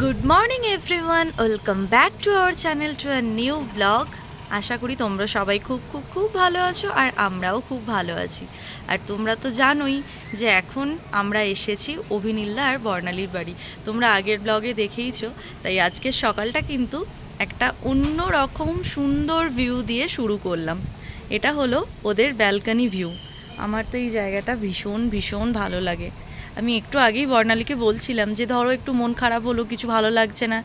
Good morning everyone welcome back to our channel to a new blog আশা করি তোমরা সবাই খুব খুব খুব ভালো আছো আর আমরাও খুব ভালো আছি। আর তোমরা তো জানোই যে এখন আমরা এসেছি অভিনীল্লা আর বর্ণালীর বাড়ি। তোমরা আগের ব্লগে দেখেইছো, তাই আজকের সকালটা কিন্তু একটা অন্য রকম সুন্দর ভিউ দিয়ে শুরু করলাম। এটা হলো ওদের ব্যালকানি ভিউ আমার তো এই জায়গাটা ভীষণ ভীষণ ভালো লাগে। আমি একটু আগেই বর্ণালীকে বলছিলাম যে, ধরো একটু মন খারাপ হলো, কিছু ভালো লাগছে না।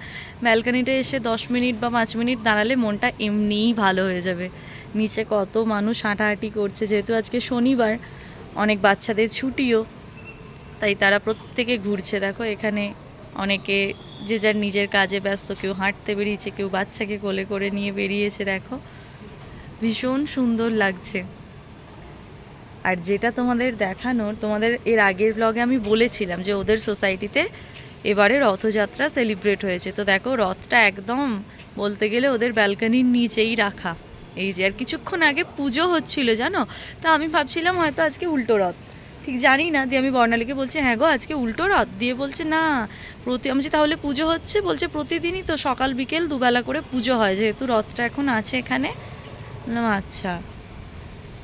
ব্যালকানিতে এসে দশ মিনিট বা পাঁচ মিনিট দাঁড়ালে মনটা এমনিই ভালো হয়ে যাবে। নিচে কত মানুষ হাঁটাহাঁটি করছে, যেহেতু আজকে শনিবার, অনেক বাচ্চাদের ছুটিও, তাই তারা প্রত্যেকে ঘুরছে। দেখো, এখানে অনেকে যে যার নিজের কাজে ব্যস্ত, কেউ হাঁটতে বেরিয়েছে, কেউ বাচ্চাকে কোলে করে নিয়ে বেরিয়েছে। দেখো, ভীষণ সুন্দর লাগছে। আর যেটা তোমাদের দেখানোর তোমাদের এর আগের ব্লগে আমি বলেছিলাম যে ওদের সোসাইটিতে এবারে রথযাত্রা সেলিব্রেট হয়েছে। তো দেখো রথটা একদম বলতে গেলে ওদের ব্যালকানির নিচেই রাখা। এই যে আর কিছুক্ষণ আগে পুজো হচ্ছিল জানো? তো আমি ভাবছিলাম হয়তো আজকে উল্টো রথ। ঠিক জানি না দিয়ে আমি বর্ণালীকে বলছি হ্যাঁ গো আজকে উল্টো রথ? দিয়ে বলছে না প্রতি আমি বলছি, তাহলে পুজো হচ্ছে? বলছে প্রতিদিনই তো সকাল বিকেল দুবেলা করে পুজো হয় যেহেতু রথটা এখন আছে এখানে। আচ্ছা।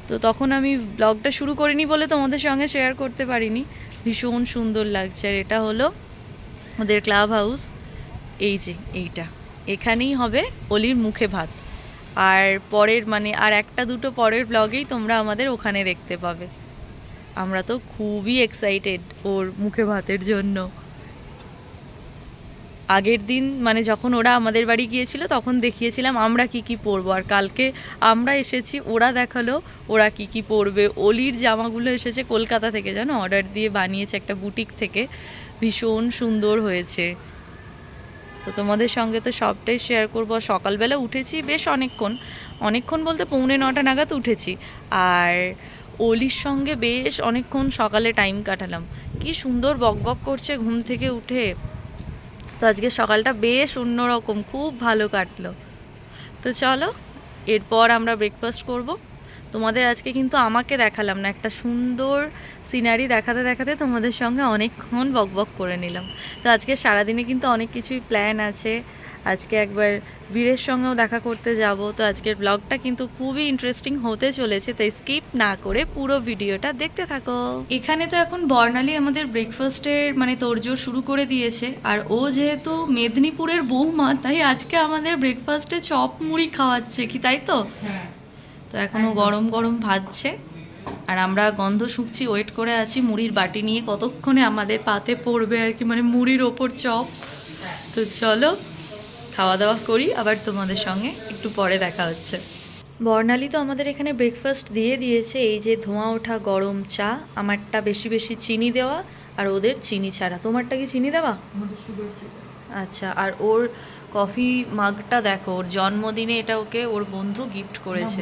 তো তখন আমি ব্লগটা শুরু করিনি বলে তোমাদের সঙ্গে শেয়ার করতে পারিনি। ভীষণ সুন্দর লাগছে। আর এটা হলো ওদের ক্লাব হাউস এই যে, এইটা। এখানেই হবে অলির মুখে ভাত। আর পরের মানে আর একটা দুটো পরের ব্লগেই তোমরা আমাদের ওখানে দেখতে পাবে। আমরা তো খুবই এক্সাইটেড ওর মুখে ভাতের জন্য। আগের দিন মানে যখন ওরা আমাদের বাড়ি গিয়েছিল, তখন দেখিয়েছিলাম আমরা কি কি পরবো। আর কালকে আমরা এসেছি, ওরা দেখাল ওরা কি কি পরবে। অলির জামাগুলো এসেছে কলকাতা থেকে, জানো? অর্ডার দিয়ে বানিয়েছে একটা বুটিক থেকে। ভীষণ সুন্দর হয়েছে। তো তোমাদের সঙ্গে তো সবটাই শেয়ার করব। সকালবেলা উঠেছি বেশ অনেকক্ষণ। অনেকক্ষণ বলতে পৌনে নটা নাগাদ উঠেছি। আর অলির সঙ্গে বেশ অনেকক্ষণ সকালে টাইম কাটালাম। কি সুন্দর বকবক করছে ঘুম থেকে উঠে। তো আজকে সকালটা বেশ অন্যরকম খুব ভালো কাটলো। তো চলো এরপর আমরা ব্রেকফাস্ট করব। তোমাদের আজকে কিন্তু আমাকে দেখালাম না, একটা সুন্দর সিনারি দেখাতে দেখাতে তোমাদের সঙ্গে অনেকক্ষণ বকবক করে নিলাম। তো আজকে সারাদিনে কিন্তু অনেক কিছুই প্ল্যান আছে। আজকে একবার বীরের সঙ্গেও দেখা করতে যাব। তো আজকের ব্লগটা কিন্তু খুবই ইন্টারেস্টিং হতে চলেছে, তাই স্কিপ না করে পুরো ভিডিওটা দেখতে থাকো। এখানে তো এখন বর্ণালী আমাদের ব্রেকফাস্টের মানে তোড়জোড় শুরু করে দিয়েছে। আর ও যেহেতু মেদিনীপুরের বৌমা, তাই আজকে আমাদের ব্রেকফাস্টে চপ মুড়ি খাওয়াচ্ছে, কি তাই তো? হ্যাঁ। তো এখনও গরম গরম ভাজছে। আর আমরা গন্ধ শুকছি ওয়েট করে আছি মুড়ির বাটি নিয়ে। কতক্ষণে আমাদের পাতে পড়বে আর কি মানে মুড়ির ওপর চপ। তো চলো খাওয়া দাওয়া করি আবার তোমাদের সঙ্গে একটু পরে দেখা হচ্ছে। বর্ণালী তো আমাদের এখানে ব্রেকফাস্ট দিয়ে দিয়েছে। এই যে ধোঁয়া ওঠা গরম চা আমারটা বেশি বেশি চিনি দেওয়া আর ওদের চিনি ছাড়া। তোমারটা কি চিনি দেওয়া? আচ্ছা আর ওর কফি মাগটা দেখো ওর জন্মদিনে এটা ওকে ওর বন্ধু গিফট করেছে।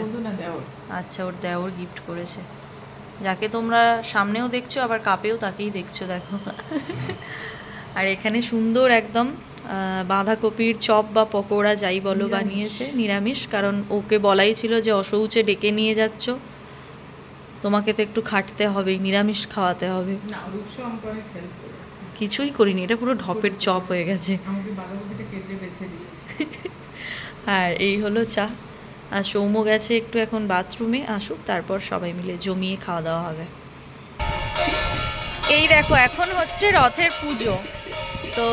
আচ্ছা ওর দেওর গিফট করেছে। যাকে তোমরা সামনেও দেখছ আবার কাপেও তাকেই দেখছ দেখো। আর এখানে সুন্দর একদম বাঁধাকপির চপ বা পকোড়া যাই বলো বানিয়েছে নিরামিষ কারণ ওকে বলাই ছিল যে অসৌচে ডেকে নিয়ে যাচ্ছ। তোমাকে তো একটু খাটতে হবেই নিরামিষ খাওয়াতে হবে। না কিছুই করিনি এটা পুরো ঢপের চপ হয়ে গেছে। আর এই হলো চা। আর সৌম্য গেছে একটু এখন বাথরুমে আসুক তারপর সবাই মিলে জমিয়ে খাওয়া দাওয়া হবে। এই দেখো এখন হচ্ছে রথের পুজো। তো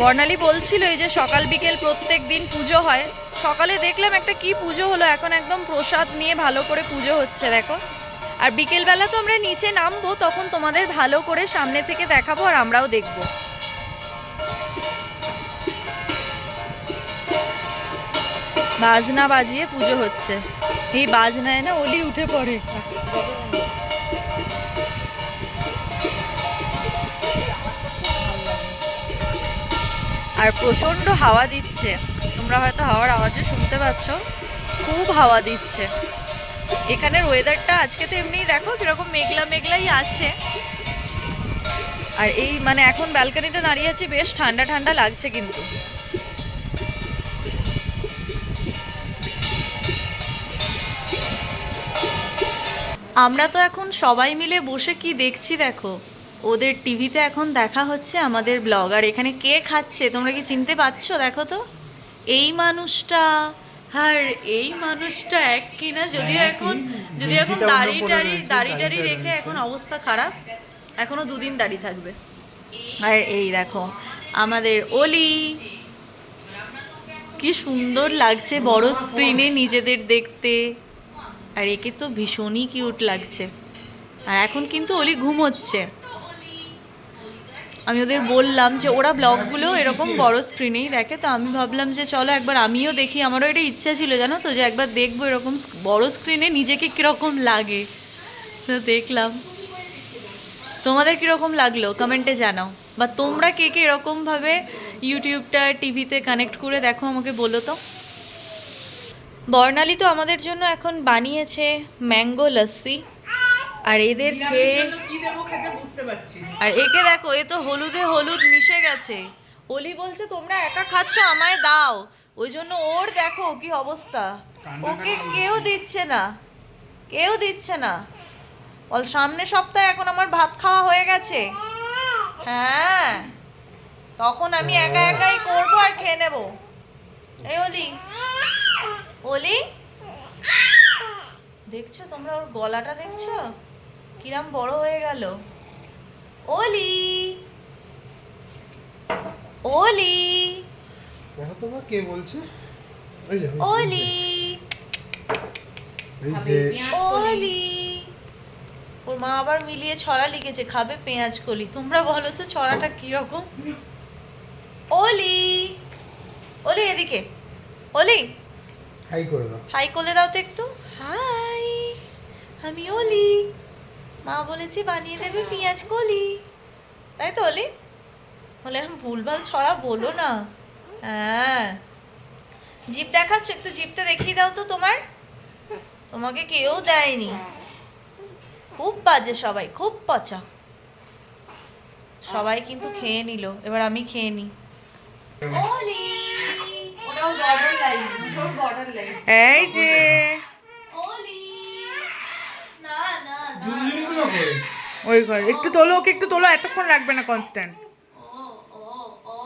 বর্ণালী বলছিল এই যে সকাল বিকেল প্রত্যেক দিন পুজো হয়। সকালে দেখলাম একটা কি পুজো হলো এখন একদম প্রসাদ নিয়ে ভালো করে পুজো হচ্ছে দেখো। আর বিকেলবেলা তো আমরা নিচে নামবো, তখন তোমাদের ভালো করে সামনে থেকে দেখাবো আর আমরাও দেখব। বাজনা বাজিয়ে পুজো হচ্ছে। এই বাজনায় না অলি উঠে পড়ে। আর প্রচণ্ড হাওয়া দিচ্ছে। তোমরা হয়তো হাওয়ার আওয়াজও শুনতে পাচ্ছ। খুব হাওয়া দিচ্ছে। এখানের ওয়েদারটা আজকে তো এমনিই দেখো কীরকম মেঘলা মেঘলাই আছে আর এই মানে এখন ব্যালকনিতে দাঁড়িয়ে আছি, বেশ ঠান্ডা ঠান্ডা লাগছে কিন্তু। আমরা তো এখন সবাই মিলে বসে কি দেখছি দেখো। ওদের টিভিতে এখন দেখা হচ্ছে আমাদের ব্লগ। আর এখানে কে খাচ্ছে, তোমরা কি চিনতে পারছ দেখো তো? এই মানুষটা। আর এই মানুষটা এক কিনা যদিও হ্যাঁ, এখন? যদিও এখন দাড়ি টাড়ি দাড়ি টাড়ি রেখে এখন অবস্থা খারাপ। এখনও দুদিন দাড়ি থাকবে। আর এই দেখো আমাদের অলি। কি সুন্দর লাগছে বড় স্ক্রিনে নিজেদের দেখতে। আর একে তো ভীষণই কিউট লাগছে। আর এখন কিন্তু অলি ঘুমোচ্ছে। আমি ওদের বললাম যে ওরা ব্লগগুলো এরকম বড় স্ক্রিনেই দেখে, তো আমি ভাবলাম যে চলো একবার আমিও দেখি। আমারও এটা ইচ্ছা ছিল জানো তো, যে একবার দেখব এরকম বড় স্ক্রিনে নিজেকে কীরকম লাগে। তো দেখলাম। তোমাদের কীরকম লাগল? কমেন্টে জানাও। বা তোমরা কে কে এরকমভাবে ইউটিউবটা, টিভিতে কানেক্ট করে দেখো, আমাকে বলো তো। বর্ণালী তো আমাদের জন্য এখন বানিয়েছে ম্যাঙ্গো লস্যি আর এদের খেয়ে আর একে দেখো এ তো হলুদে হলুদ মিশে গেছে। অলি বলছে তোমরা একা খাচ্ছ আমায় দাও। ওই জন্য ওর দেখো কি অবস্থা। ওকে কেউ দিচ্ছে না। কেউ দিচ্ছে না। বল সামনে সপ্তাহে এখন আমার ভাত খাওয়া হয়ে গেছে। হ্যাঁ। তখন আমি একা একাই করব আর খেয়ে নেব। এই অলি অলি দেখছ তোমরা ওর গলাটা দেখছ? কিরাম বড় হয়ে গেল। ওলি! ওলি! দেখো তো মা কে বলছে? ওলি! ওলি! ওর মা আবার মিলিয়ে ছড়া লিখেছে খাবে পেঁয়াজ কলি। তোমরা বলো তো ছড়াটা কীরকম? ওলি! ওলি এদিকে। ওলি! হাই করে দাও। হাই করলে দাও তো একটু। হাই! আমি অলি মা বলেছে বানিয়ে দেবে পেঁয়াজ কলি। তাই তো অলি? বলে এখন ভুলভাল ছড়া বলো না। হ্যাঁ। জিপ দেখাচ্ছ? একটু জিপটা দেখিয়ে দাও তো তোমার। তোমাকে কেউ দেয়নি। খুব বাজে সবাই খুব পচা। সবাই কিন্তু খেয়ে নিল এবার আমি খেয়ে লাইন এই যে অলি না না না ঝুনঝুনিগুলো কই? ওই ঘর একটু তোলো ওকে একটু তোলো এতক্ষণ রাখবে না কনস্ট্যান্ট ও ও ও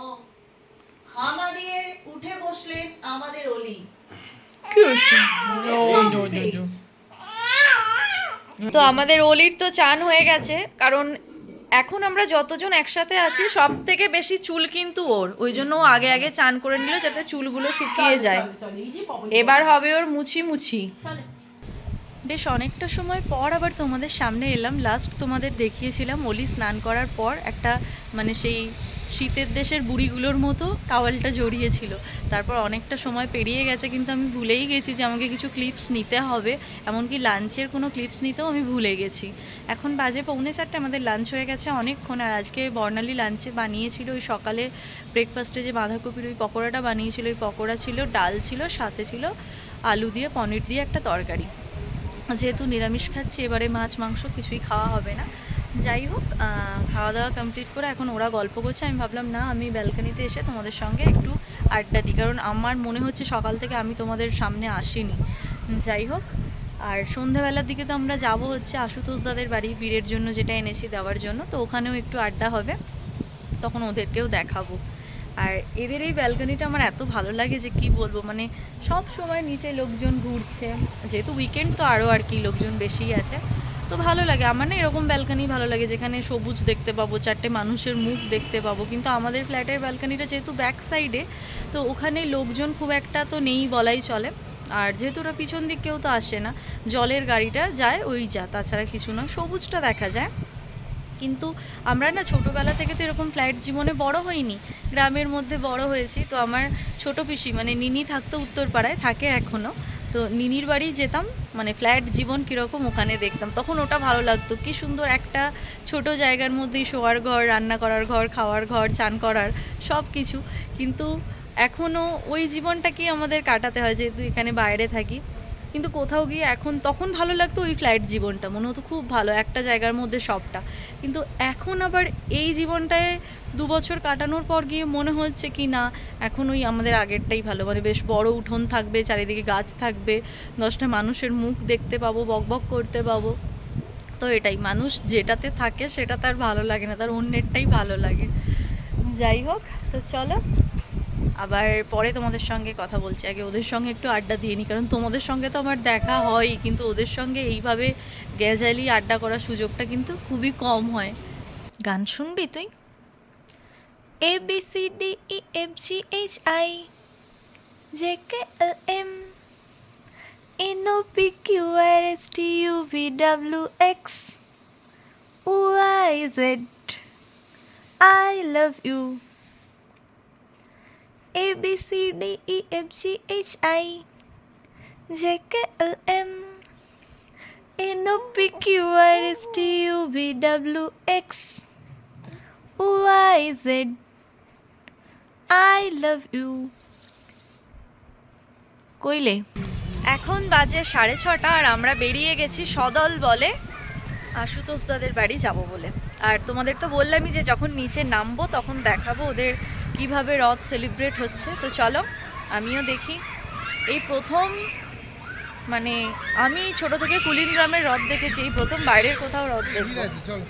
হামা দিয়ে উঠে বসলেন আমাদের অলি। কি হচ্ছে ও নো নো নো তো আমাদের অলির তো চান হয়ে গেছে কারণ এখন আমরা যতজন একসাথে আছি সব থেকে বেশি চুল কিন্তু ওর। ওই জন্য ও আগে আগে চান করে নিল যাতে চুলগুলো শুকিয়ে যায়। এবার হবে ওর মুছি মুছি। বেশ অনেকটা সময় পর আবার তোমাদের সামনে এলাম। লাস্ট তোমাদের দেখিয়েছিলাম অলি স্নান করার পর একটা মানে সেই শীতের দেশের বুড়িগুলোর মতো টাওয়ালটা জড়িয়েছিল। তারপর অনেকটা সময় পেরিয়ে গেছে, কিন্তু আমি ভুলেই গেছি যে আমাকে কিছু ক্লিপস নিতে হবে। এমনকি লাঞ্চের কোনো ক্লিপস নিতেও আমি ভুলে গেছি। এখন বাজে পৌনে চারটে, আমাদের লাঞ্চ হয়ে গেছে অনেকক্ষণ। আর আজকে বর্ণালী লাঞ্চে বানিয়েছিল ওই সকালে ব্রেকফাস্টে যে বাঁধাকপির ওই পকোড়াটা বানিয়েছিল, ওই পকোড়া ছিল, ডাল ছিল, সাথে ছিল আলু দিয়ে, পনির দিয়ে একটা তরকারি। যেহেতু নিরামিষ খাচ্ছি, এবারে মাছ, মাংস কিছুই খাওয়া হবে না। যাই হোক খাওয়া দাওয়া কমপ্লিট করে এখন ওরা গল্প করছে। আমি ভাবলাম, না, আমি ব্যালকানিতে এসে তোমাদের সঙ্গে একটু আড্ডা দিই। কারণ আমার মনে হচ্ছে সকাল থেকে আমি তোমাদের সামনে আসিনি। যাই হোক, আর সন্ধ্যাবেলার দিকে তো আমরা যাব হচ্ছে আশুতোষ দাদের বাড়ি, বীরের জন্য যেটা এনেছি দেওয়ার জন্য। তো ওখানেও একটু আড্ডা হবে। তখন ওদেরকেও দেখাবো। আর এদের এই ব্যালকনিটা আমার এত ভালো লাগে যে কি বলব মানে সব সময় নিচে লোকজন ঘুরছে। যেহেতু উইকেন্ড তো আরও আর কি লোকজন বেশিই আছে, তো ভালো লাগে। আমার না এরকম ব্যালকনি ভালো লাগে যেখানে সবুজ দেখতে পাবো, চারটে মানুষের মুখ দেখতে পাবো। কিন্তু আমাদের ফ্ল্যাটের ব্যালকনিটা যেহেতু ব্যাক সাইডে তো ওখানে লোকজন খুব একটা তো নেই বলাই চলে। আর যেহেতু ওরা পিছন দিক কেউ তো আসে না, জলের গাড়িটা যায় ওই যা, তাছাড়া কিছু নয়, সবুজটা দেখা যায়। কিন্তু আমরা না ছোটোবেলা থেকে তো এরকম ফ্ল্যাট জীবনে বড় হইনি। গ্রামের মধ্যে বড় হয়েছি, তো আমার ছোট পিসি মানে নিনি থাকতো উত্তরপাড়ায়, থাকে এখনও তো নিনির বাড়ি যেতাম মানে ফ্ল্যাট জীবন কীরকম ওখানে দেখতাম। তখন ওটা ভালো লাগতো, কি সুন্দর একটা ছোট জায়গার মধ্যেই শোয়ার ঘর, রান্না করার ঘর, খাওয়ার ঘর, চান করার, সব কিছু। কিন্তু এখনও ওই জীবনটাকেই আমাদের কাটাতে হয়, যেহেতু এখানে বাইরে থাকি। কিন্তু কোথাও গিয়ে এখন তখন ভালো লাগতো ওই ফ্ল্যাট জীবনটা, মনে হতো খুব ভালো একটা জায়গার মধ্যে সবটা। কিন্তু এখন আবার এই জীবনটায় দু বছর কাটানোর পর গিয়ে মনে হচ্ছে কি না, এখন ওই আমাদের আগেরটাই ভালো। মানে বেশ বড় উঠোন থাকবে, চারিদিকে গাছ থাকবে, দশটা মানুষের মুখ দেখতে পাবো বকবক করতে পাবো। তো এটাই, মানুষ যেটাতে থাকে সেটা তার ভালো লাগে না, তার অন্যেরটাই ভালো লাগে। যাই হোক, তো চলো। আবার পরে তোমাদের সঙ্গে কথা বলছি। আগে ওদের সঙ্গে একটু আড্ডা দিয়ে নিই কারণ তোমাদের সঙ্গে তো আমার দেখা হয় কিন্তু ওদের সঙ্গে এইভাবে গ্যাজালি আড্ডা করার সুযোগটা কিন্তু খুবই কম হয়। গান শুনবি তুই? A B C D E F G H I J K L M N O P Q R S T U V W X Y Z I love you A, B, C, D E F, G, H, I. J, K, L, M. N, O, P, Q, R, S, T, U, V, W, X. Y, Z. I love you. কইলে। এখন বাজে সাড়ে ছটা আর আমরা বেরিয়ে গেছি সদল বলে। আশুতোষ দাদের বাড়ি যাব বলে। আর তোমাদের তো বললামই যে যখন নিচে নামবো তখন দেখাবো ওদের কীভাবে রথ সেলিব্রেট হচ্ছে? তো চলো আমিও দেখি। এই প্রথম মানে আমি ছোট থেকে কুলিন গ্রামের রথ দেখেছি এই প্রথম বাইরের কোথাও রথ চলো।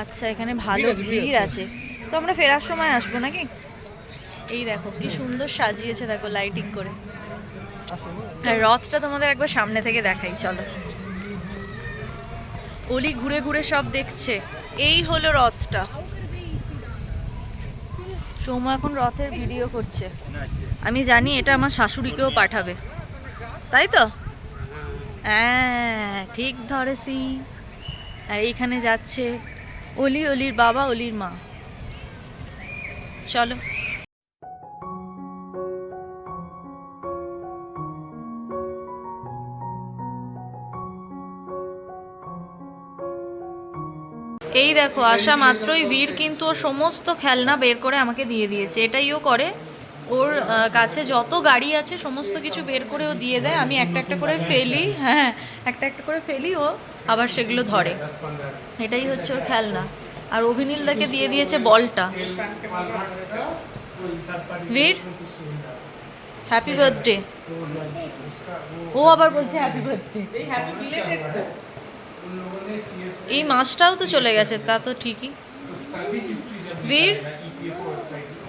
আচ্ছা এখানে ভালো ভিড়। আছে। তো আমরা ফেরার সময় আসব নাকি? এই দেখো কি সুন্দর সাজিয়েছে দেখো লাইটিং করে। আর রথটা তোমাদের একবার সামনে থেকে দেখাই চলো। অলি ঘুরে ঘুরে সব দেখছে। এই হলো রথটা। সৌম এখন রথের ভিডিও করছে। আমি জানি এটা আমার শাশুড়িকেও পাঠাবে। তাই তো? হ্যাঁ ঠিক ধরেছি। আর এইখানে যাচ্ছে অলি অলির বাবা, অলির মা। চলো। এই দেখো আসা মাত্রই বীর কিন্তু ওর সমস্ত খেলনা বের করে আমাকে দিয়ে দিয়েছে। এটাই ও করে। ওর কাছে যত গাড়ি আছে, সমস্ত কিছু বের করে ও দিয়ে দেয়। আমি একটা একটা করে ফেলি হ্যাঁ একটা একটা করে ফেলি ও, আবার সেগুলো ধরে। এটাই হচ্ছে ওর খেলনা। আর অভিনীলদাকে দিয়ে দিয়েছে বলটা। বীর হ্যাপি বার্থডে ও আবার বলছে হ্যাপি বার্থডে এই মাসটাও তো চলে গেছে তা তো ঠিকই। বীর?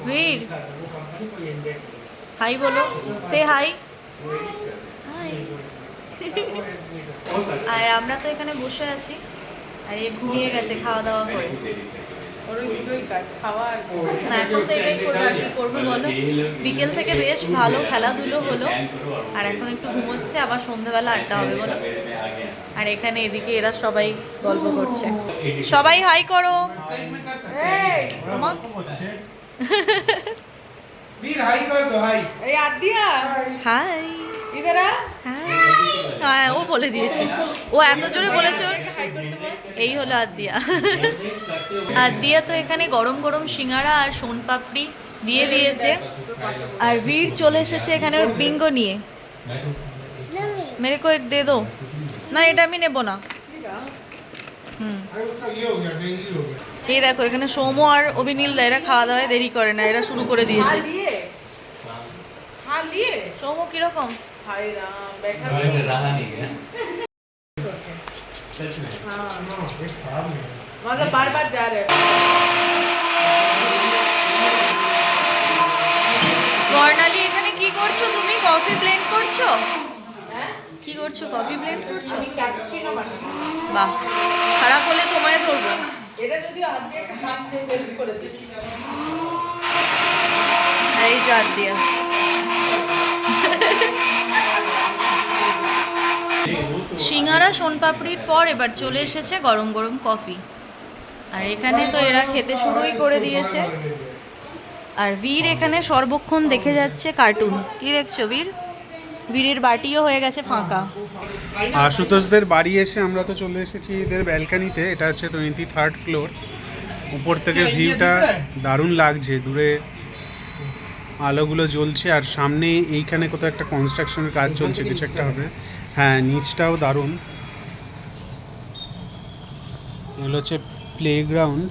বীর? হাই বলো সে হাই। আর আমরা তো এখানে বসে আছি আর এ ঘুমিয়ে গেছে খাওয়া দাওয়া করে। এখন তো করব করব বলো? বিকেল থেকে বেশ ভালো খেলাধুলো হলো আর এখন একটু ঘুমোচ্ছে আবার সন্ধ্যেবেলা আড্ডা হবে বলো? আর এখানে এদিকে এরা সবাই গল্প করছে। সবাই হাই করো। হাই। হাই। হ্যাঁ ও বলে দিয়েছে। ও এত জোরে বলেছে এই হলো আদিয়া আদিয়া তো এখানে গরম গরম সিঙ্গারা আর সোনপাপড়ি দিয়ে দিয়েছে। আর বীর চলে এসেছে এখানে ওর বিঙ্গো নিয়ে। মেরে কো এক দে দো। না এটা আমি নেব না। হুম। এই দেখো এখানে সোম আর অভিনীল এরা খাওয়া দাওয়ায় দেরি করে না এরা শুরু করে দিয়েছে। সোম কীরকম? হাই রাম बैठा वैसे रहा नहीं है हाँ हाँ ये खराब नहीं है मतलब बार बार जा रहे हैं বর্ণালী এখানে কি করছো তুমি কফি ব্লেন্ড করছো হ্যাঁ কি করছো কফি ব্লেন্ড করছো আমি ক্যাপুচিনো বানাবো বাহ খারাপ হলে তোমায় ধরবো এটা যদি আদিয়া হাত দিয়ে হেল্প করে দিস আর এই যে আদিয়া সিঙ্গারা, সোনপাপড়ির পর এবার চলে এসেছে গরম গরম কফি। আর এখানে তো এরা খেতে শুরুই করে দিয়েছে। আর বীর এখানে সর্বক্ষণ দেখে যাচ্ছে কার্টুন। কি দেখছ বীর? বীরের বাটিও হয়ে গেছে ফাঁকা। আশুতোষদের বাড়ি এসে আমরা তো চলে এসেছি এদের ব্যালকানিতে। এটা হচ্ছে টোয়েন্টি থার্ড ফ্লোর। উপর থেকে ভিউটা দারুণ লাগছে। দূরে আলোগুলো জ্বলছে। আর সামনে এইখানে কোথাও একটা কনস্ট্রাকশনের কাজ চলছে। কিছু একটা হবে। হ্যাঁ নিচটাও দারুণ। এগুলো হচ্ছে playground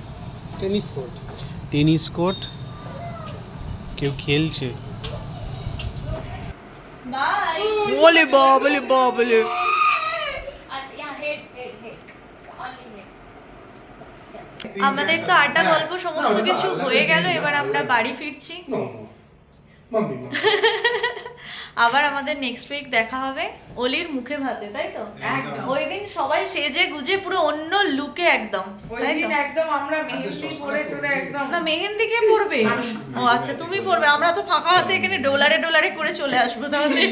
tennis court tennis court কেউ খেলছে। বলে বলে বলে। আমাদের তো আড্ডা গল্প সমস্ত কিছু হয়ে গেল এবার আমরা বাড়ি ফিরছি। আবার আমাদের নেক্সট উইক দেখা হবে অলির মুখে ভাতে তাই তো? একদম। ওই দিন সবাই সেজে গুজে পুরো অন্য লুকে একদম ওই দিন একদম আমরা মেহেন্দি পরে টরে একদম। না মেহেন্দি কে পড়বে ও আচ্ছা তুমি পড়বে আমরা তো ফাঁকা হাতে এখানে ডোলারে ডোলারে করে চলে আসব তাহলে।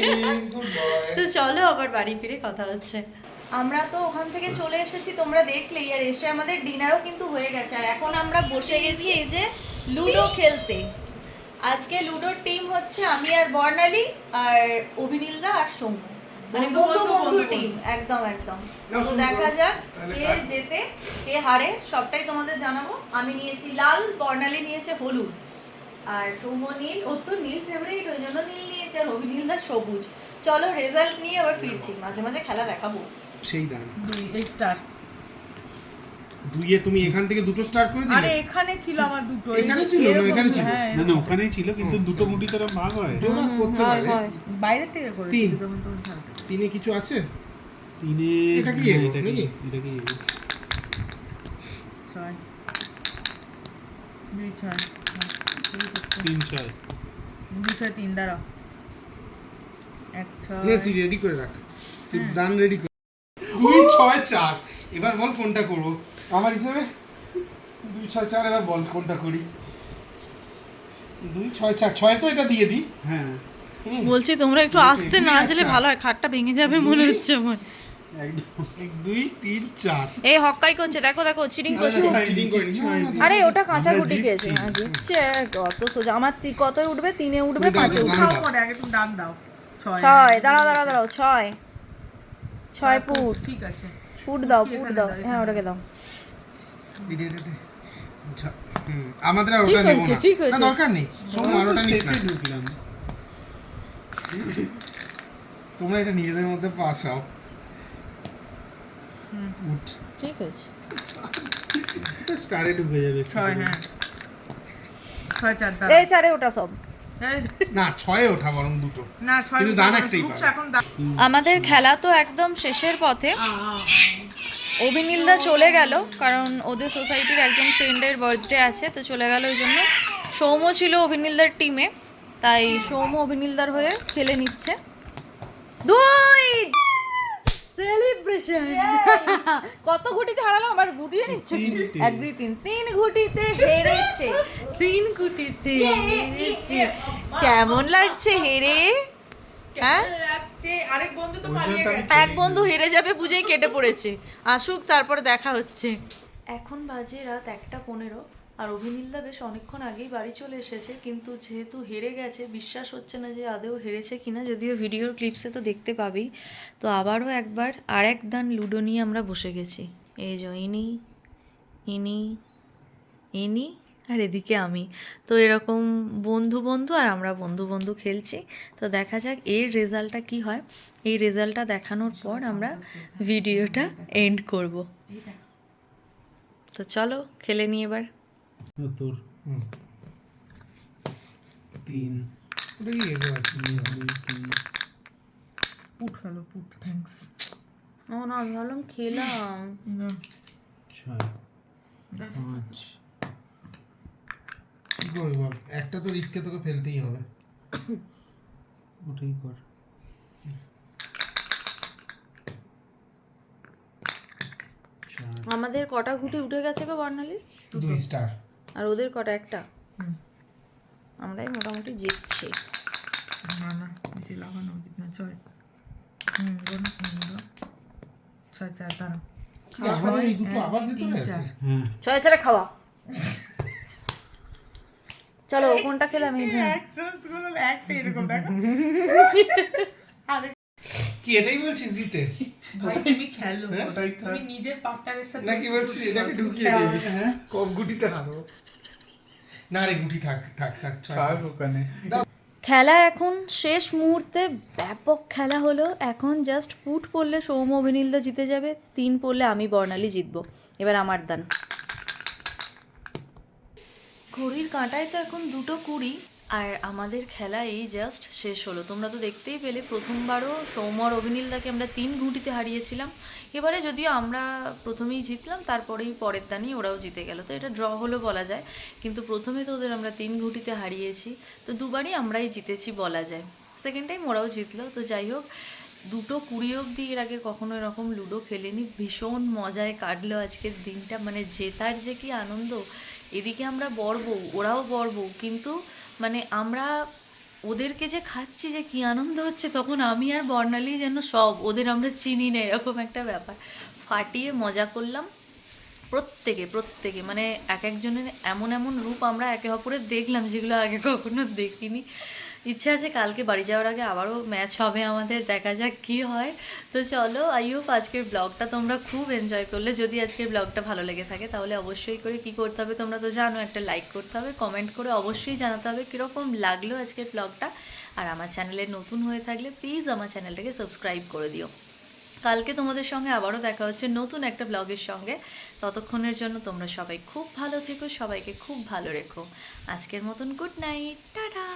তো চলো আবার বাড়ি ফিরে কথা হচ্ছে। আমরা তো ওখান থেকে চলে এসেছি তোমরা দেখলেই আর এসে আমাদের ডিনারও কিন্তু হয়ে গেছে। আর এখন আমরা বসে গেছি এই যে লুডো খেলতে। আজকে লুডোর টিম হচ্ছে আমি আর বর্ণালী আর অভিনীলদা আর সৌম্য। মানে বন্ধু, বন্ধু টিম একদম একদম। তো দেখা যাক কে জেতে কে হারে সবটাই তোমাদের জানাব। আমি নিয়েছি লাল বর্ণালী নিয়েছে হলুদ। আর সৌম্য নীল ওর তো নীল ফেভারিট ওই জন্য নীল নিয়েছে আর অভিনীল দা সবুজ। চলো রেজাল্ট নিয়ে আবার ফিরছি মাঝে মাঝে খেলা দেখাবো। সেই দান দুই স্টার দুইয়ে তুমি এখান থেকে দুটো স্টার্ট করে আরে এখানে ছিল আমার দুটো। এখানে ছিল? না, এখানে ছিল। হ্যাঁ, না না ওখানেই ছিল কিন্তু দুটো মুটি তোরা ভাগ হয়। জোড়া করতে পারে। বাইরে থেকে করে তিন। তিনে কিছু আছে? তিনে এটা কি হ্যাঁ, এটা কি এটা কি ছয়। দুই ছয়। তিন ছয়। দুই ছয় তিন দাঁড়াও। এক ছয়। তুই রেডি করে রাখ। তুই দান রেডি করে দুই ছয় চার। এবার বল কোনটা করব? আমার হিসেবে দুই ছয় চার এবার বল কোনটা করি? দুই ছয় চার ছয় তো এটা দিয়ে দিই। হ্যাঁ। বলছি তোমরা একটু আসতে না গেলে ভালো হয় খাটটা ভেঙে যাবে মনে হচ্ছে আমার। দুই তিন চার। এই হক্কাই করছে দেখো দেখো চিটিং করছে। আরে ওটা কাঁচা গুটি হ্যাঁ কত সোজা। আমার তি- কতই উঠবে? তিনে উঠবে দাও, পাঁচে দাও, উঠবে। দাও। আগে তুমি দান দাও। ছয়। ছয় দাঁড়াও দাঁড়াও দাঁড়াও ছয়। ছয় তারপর- ঠিক আছে। পুট দাও ফুট দাও। দাও, হ্যাঁ ওটাকে দাও। এই দে দে দে। আমাদের আর ওটা নেব না। দরকার নেই। সোম আর ওটা নিস না। ঢুকলাম। তোমরা এটা নিজেদের মধ্যে পাস আও ঠিক আছে স্টারে ঢুকে যাবে ছয় হ্যাঁ। ছয় চার এই চারে ওটা সব। না ছয়ে ওঠা বরং দুটো। না ছয় কিন্তু দান একটাই এখন আমাদের খেলা তো একদম শেষের পথে। অভিনীলদা চলে গেল কারণ ওদের সোসাইটির একজন ফ্রেন্ডের বার্থডে আছে তো চলে গেল ওই জন্য। সৌম্য ছিল অভিনীলদার টিমে তাই সৌম্য অভিনীলদার হয়ে খেলে নিচ্ছে। দুই সেলিব্রেশন কত ঘুটিতে হারালাম আবার গুটিয়ে নিচ্ছে। এক দুই তিন তিন ঘুটিতে হেরেছে। তিন ঘুটিতে হেরেছে। কেমন লাগছে হেরে? হ্যাঁ? যাচ্ছে, আরেক বন্ধু তো পালিয়ে এক বন্ধু হেরে যাবে বুঝেই কেটে পড়েছে। আসুক তারপর দেখা হচ্ছে। এখন বাজে রাত একটা পনেরো আর অভিনীলদা বেশ অনেকক্ষণ আগেই বাড়ি চলে এসেছে কিন্তু যেহেতু হেরে গেছে বিশ্বাস হচ্ছে না যে আদেও হেরেছে কিনা যদিও ভিডিওর ক্লিপসে তো দেখতে পাবেই। তো আবারও একবার আর এক দান লুডো নিয়ে আমরা বসে গেছি। এই যে ইনি ইনি ইনি আর এদিকে আমি। তো এরকম বন্ধু বন্ধু আর আমরা বন্ধু বন্ধু খেলছি। তো দেখা যাক এর রেজাল্টটা কি হয়। এই রেজাল্টটা দেখানোর পর আমরা ভিডিওটা এন্ড করব। তো চলো খেলে নিই এবার। তোর তিন। পুট ফেলো পুট ও না আমি ভাবলাম খেলাম। ছয়। পাঁচ। কি করবি? বল একটা তো রিস্কে তোকে ফেলতেই হবে। ওটাই কর। আমাদের কটা ঘুটি উঠে গেছে গো বর্ণালী? দুই স্টার আর ওদের কটা একটা? আমরাই মোটামুটি জিতছি। না না বেশি লাগানো উচিত না ছয়। হুম। ছয় চার দাঁড়াও আমাদের এই দুটো এক, আবার তিন, ভেতরে চার। আছে হ্যাঁ ছয় চারে খাওয়া চলো কোনটা খেলাম এই যে? একটা এরকম কি এটাই বলছিস দিতে? ভাই তুমি খেলো হ্যাঁ? ওটাই তুমি নিজের পার্টনারের সাথে নাকি বলছিস? এটাকে ঢুকিয়ে দিবি। কম গুটিতে হারো। না রে গুটি থাক থাক থাক ছয় ওখানে। খেলা এখন শেষ মুহূর্তে ব্যাপক খেলা হলো। এখন জাস্ট পুট পড়লে সৌম্য অভিনীলদা জিতে যাবে তিন পড়লে আমি বর্ণালী জিতবো। এবার আমার দান ঘড়ির কাঁটায় তো এখন দুটো কুড়ি। আর আমাদের খেলা এই জাস্ট শেষ হলো। তোমরা তো দেখতেই পেলে, প্রথমবারও সৌমর অভিনীলদাকে আমরা তিন ঘুঁটিতে হারিয়েছিলাম। এবারে যদিও আমরা প্রথমেই জিতলাম, তারপরেই পরের দানি ওরাও জিতে গেল। তো এটা ড্র হলো বলা যায়। কিন্তু প্রথমে তো ওদের আমরা তিন ঘুঁটিতে হারিয়েছি। তো দুবারই আমরাই জিতেছি বলা যায়। সেকেন্ড টাইম ওরাও জিতলো। তো যাই হোক, দুটো কুড়ি অবধি এর আগে কখনো এরকম লুডো খেলেনি। ভীষণ মজায় কাটলো আজকের দিনটা। মানে জেতার যে কি আনন্দ এদিকে আমরা বড় বউ, ওরাও বড় বউ, কিন্তু মানে আমরা ওদেরকে যে খাচ্ছি যে কি আনন্দ হচ্ছে, তখন আমি আর বর্ণালি যেন সব ওদের আমরা চিনি না, এরকম একটা ব্যাপার। ফাটিয়ে মজা করলাম প্রত্যেকে প্রত্যেকে। মানে এক একজনের এমন এমন রূপ আমরা একে অপরের দেখলাম, যেগুলো আগে কখনো দেখিনি। ইচ্ছা আছে কালকে বাড়ি যাওয়ার আগে আবারও ম্যাচ হবে আমাদের, দেখা যাক কি হয়। তো চলো আই হোপ আজকের ব্লগটা তোমরা খুব এনজয় করলে। যদি আজকের ব্লগটা ভালো লেগে থাকে, তাহলে অবশ্যই করে কি করতে হবে তোমরা তো জানো, একটা লাইক করতে হবে কমেন্ট করে অবশ্যই জানাতে হবে কীরকম লাগল আজকের ব্লগটা আর আমার চ্যানেলে নতুন হয়ে থাকলে প্লিজ আমার চ্যানেলটাকে সাবস্ক্রাইব করে দিও। কালকে তোমাদের সঙ্গে আবারও দেখা হচ্ছে নতুন একটা ব্লগের সঙ্গে। ততক্ষণের জন্য তোমরা সবাই খুব ভালো থেকো, সবাইকে খুব ভালো রেখো। আজকের মতন গুড নাইট টাটা!